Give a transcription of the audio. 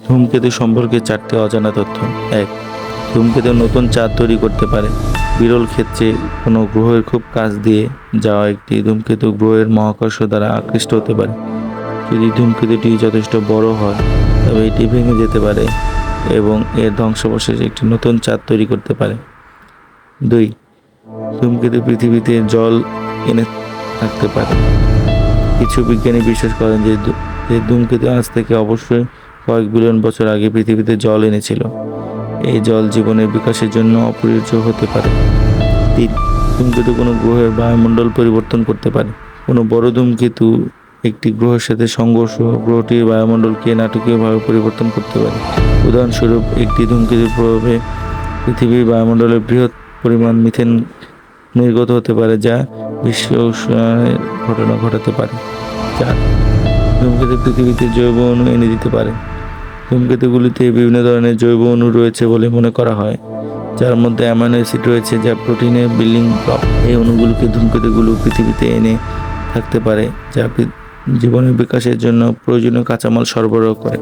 ধূমকেতু সম্পর্কে চারটি অজানা তথ্য। এক ধূমকেতু নতুন চাঁদ তৈরি করতে পারে। বিরল ক্ষেত্রে কোনো গ্রহের খুব কাছ দিয়ে যাওয়া একটি ধূমকেতু গ্রহের মহাকর্ষ দ্বারা আকৃষ্ট হতে পারে। যদি ধূমকেতুটি যথেষ্ট বড় হয়, তবে এটি ভেঙে যেতে পারে এবং এর ধ্বংসাবশেষে একটি নতুন চাঁদ তৈরি করতে পারে। দুই, ধূমকেতু পৃথিবীতে জল এনে থাকতে পারে। কিছু বিজ্ঞানী বিশ্বাস করেন যে ধূমকেতু আজ থেকে অবশ্যই কয়েক বিলিয়ন বছর আগে পৃথিবীতে জল এনেছিল। এই জল জীবনের বিকাশের জন্য অপরিহার্য হতে পারে। তিন ধূমকেতু কোনো গ্রহের বায়ুমণ্ডল পরিবর্তন করতে পারে, কোনো বড় ধূমকেতু একটি গ্রহের সাথে সংঘর্ষ গ্রহটির বায়ুমণ্ডলকে নাটকীয়ভাবে পরিবর্তন করতে পারে। উদাহরণস্বরূপ, একটি ধূমকেতুর প্রভাবে পৃথিবীর বায়ুমণ্ডলে বৃহৎ পরিমাণ মিথেন নির্গত হতে পারে, যা বিশ্ব উষ্ণায়নের ঘটনা ঘটাতে পারে। যা ধূমকেতু পৃথিবীতে জৈব অণু এনে দিতে পারে। ধূমকেতুগুলিতে বিভিন্ন ধরনের জৈব অণু রয়েছে বলে মনে করা হয়, যার মধ্যে অ্যামাইনো অ্যাসিড রয়েছে যা প্রোটিনের বিল্ডিং ব্লক। এই অণুগুলিকে ধূমকেতুগুলো পৃথিবীতে এনে থাকতে পারে, যা জীবনের বিকাশের জন্য প্রয়োজনীয় কাঁচামাল সরবরাহ করে।